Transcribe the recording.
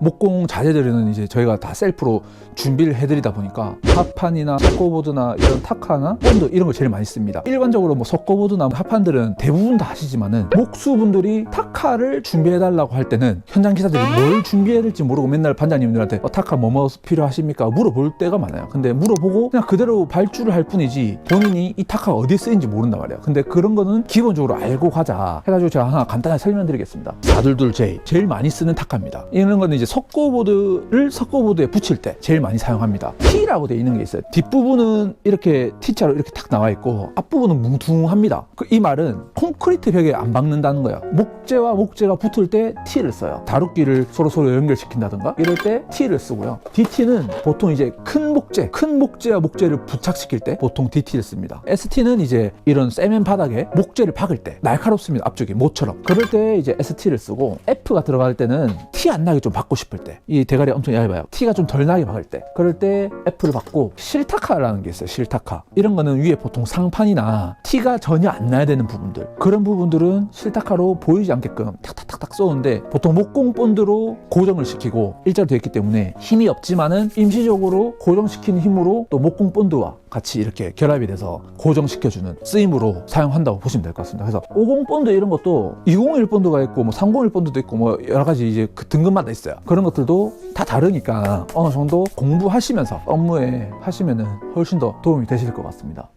목공 자재들은 이제 저희가 다 셀프로 준비를 해드리다 보니까 하판이나 석고보드나 이런 타카나 본드 이런 걸 제일 많이 씁니다. 일반적으로 뭐 석고보드나 하판들은 대부분 다 하시지만은 목수분들이 타카를 준비해달라고 할 때는 현장 기사들이 뭘 준비해야 될지 모르고 맨날 반장님들한테 어, 타카 뭐뭐 필요하십니까 물어볼 때가 많아요. 근데 물어보고 그냥 그대로 발주를 할 뿐이지 본인이 이 타카가 어디에 쓰인지 모른단 말이에요. 근데 그런 거는 기본적으로 알고 가자 해가지고 제가 하나 간단하게 설명드리겠습니다. 422J 제일 많이 쓰는 타카입니다. 이런 거는 이제 석고보드를 석고보드에 붙일 때 제일 많이 사용합니다. T라고 되어 있는 게 있어요. 뒷부분은 이렇게 T자로 이렇게 탁 나와 있고 앞부분은 뭉퉁합니다. 그이 말은 콘크리트 벽에 안 박는다는 거예요. 목재와 목재가 붙을 때 T를 써요. 다루기를 서로 서로 연결시킨다든가 이럴 때 T를 쓰고요. DT는 보통 이제 큰 목재, 큰 목재와 목재를 부착시킬 때 보통 DT를 씁니다. ST는 이제 이런 세면 바닥에 목재를 박을 때 날카롭습니다. 앞쪽이 모처럼. 그럴 때 이제 ST를 쓰고 F가 들어갈 때는 티안 나게 좀 박고 싶을 때 이 대가리 엄청 얇아요. 티가 좀 덜 나게 박을 때 그럴 때 F를 박고 실타카라는 게 있어요. 실타카. 이런 거는 위에 보통 상판이나 티가 전혀 안 나야 되는 부분들 그런 부분들은 실타카로 보이지 않게끔 탁탁탁탁 쏘는데 보통 목공 본드로 고정을 시키고 일자로 되어 있기 때문에 힘이 없지만은 임시적으로 고정시키는 힘으로 또 목공 본드와 같이 이렇게 결합이 돼서 고정시켜주는 쓰임으로 사용한다고 보시면 될 것 같습니다. 그래서 50 본드 이런 것도 201 본드가 있고 뭐301 본드도 있고 뭐 여러 가지 이제 그 등급마다 있어요. 그런 것들도 다 다르니까 어느 정도 공부하시면서 업무에 하시면은 훨씬 더 도움이 되실 것 같습니다.